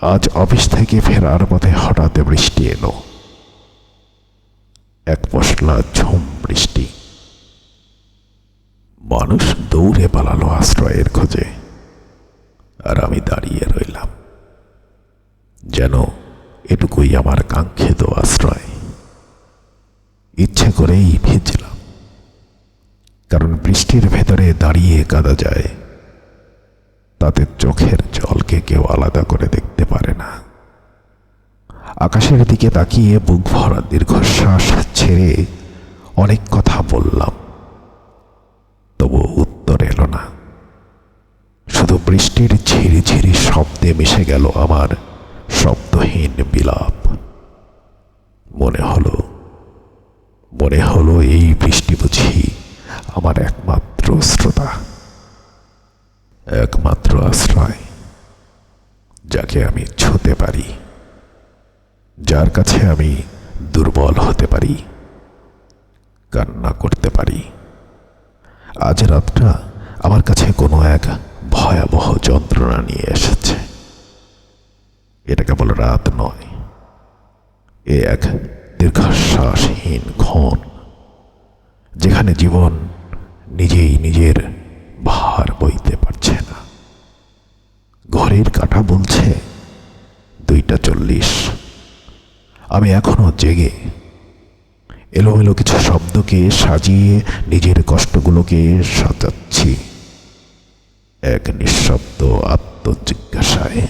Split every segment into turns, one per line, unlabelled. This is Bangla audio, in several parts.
আজ অফিস থেকে ফেরার পথে হঠাৎ বৃষ্টি এলো। এক পশলা ঝুম বৃষ্টি। মানুষ দৌড়ে পালালো আশ্রয়ের খোঁজে। আর আমি দাঁড়িয়ে রইলাম। যেন এটুকুই আমার কাঙ্ক্ষিত আশ্রয়। ইচ্ছে করেই ভিজলাম। কারণ বৃষ্টির ভেতরে দাঁড়িয়ে কাদা যায়। তাতে চোখের জলকে কেউ আলাদা করে দেখতে পারে না। আকাশের দিকে তাকিয়ে বুক ভরা দীর্ঘশ্বাস ছেড়ে অনেক কথা বললাম। তবু উত্তর এলো না। শুধু বৃষ্টির ঝিরি ঝিরি শব্দে মিশে গেল আমার শব্দহীন বিলাপ। মনে হলো মনে হলো এই বৃষ্টি বুঝি আমার একমাত্র শ্রোতা। একমাত্র যাকে আমি ছুতে পারি, যার কাছে আমি দুর্বল হতে পারি, কান্না করতে পারি। আজ রাতটা আমার কাছে কোনো এক ভয়াবহ যন্ত্রণা নিয়ে এসেছে। এটা কেবল রাত নয়। এ এক দীর্ঘশ্বাসহীন ক্ষণ যেখানে জীবন নিজেই নিজের ভার বইতে পারছে না। ঘরের কাঠা বলছে দুইটা চল্লিশ। আমি এখনও জেগে। এলোমেলো কিছু শব্দকে সাজিয়ে নিজের কষ্টগুলোকে সাজাচ্ছি। এক নিঃশব্দ আত্মজিজ্ঞাসায়।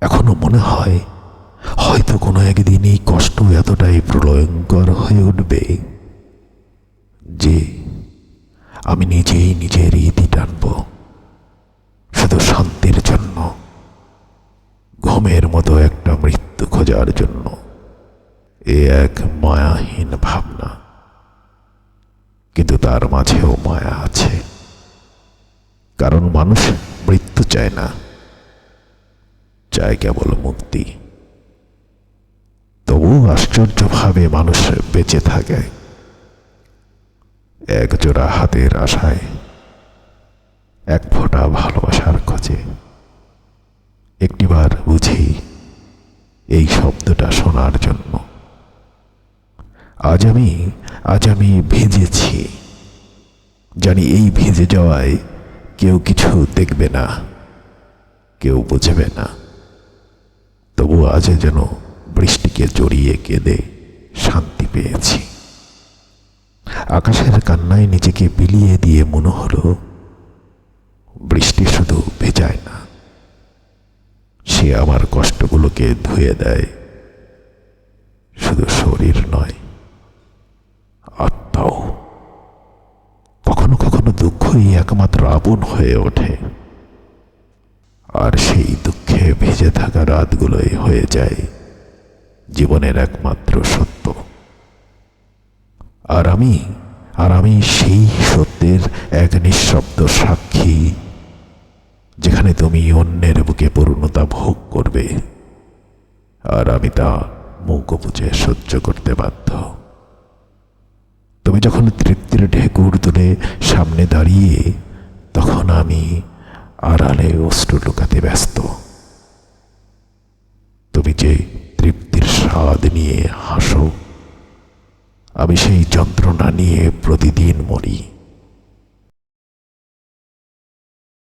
এখনও মনে হয়, হয়তো কোনো একদিন এই কষ্ট এতটাই প্রলয়ঙ্কর হয়ে উঠবে যে আমি নিজেই নিজের ইতি মতো একটা মৃত্যু খোঁজার জন্য। এ এক মায়াহীন ভাবনা। কিন্তু তার মাঝেও মায়া আছে। কারণ মানুষ মৃত্যু চায় না। চায় কেবল মুক্তি। তবু আশ্চর্যভাবে মানুষ বেঁচে থাকে। এক জোড়া হাতের আশায়, এক ফোঁটা ভালোবাসার খোঁজে। একটিবার আজ আমি আজ আমি ভিজেছি। জানি এই ভিজে যাওয়ায় কেউ কিছু দেখবে না, কেউ বুঝবে না। তবু আজ যেন বৃষ্টিকে জড়িয়ে কেঁদে শান্তি পেয়েছি। আকাশের কান্নায় নিজেকে বিলিয়ে দিয়ে মনে হলো, বৃষ্টি শুধু ভেজায় না, সে আমার কষ্টগুলোকে ধুয়ে দেয়। শুধু শরীর দুঃখই একমাত্র আপন হয়ে ওঠে। আর সেই দুঃখে ভেজে থাকা রাতগুলোই হয়ে যায় জীবনের একমাত্র সত্য। আর আমি আর আমি সেই সত্যের এক নিঃশব্দ সাক্ষী, যেখানে তুমি অন্যের বুকে পূর্ণতা ভোগ করবে, আর আমি তা মুখ বুঝে সহ্য করতে বাধ্য। তুমি যখন তৃপ্তির ঢেকুর তুলে সামনে দাঁড়িয়ে, তখন আমি আড়ালে অস্ত্র লুকাতে ব্যস্ত। তুমি যে তৃপ্তির স্বাদ নিয়ে হাসো, আমি সেই যন্ত্রণা নিয়ে প্রতিদিন মরি।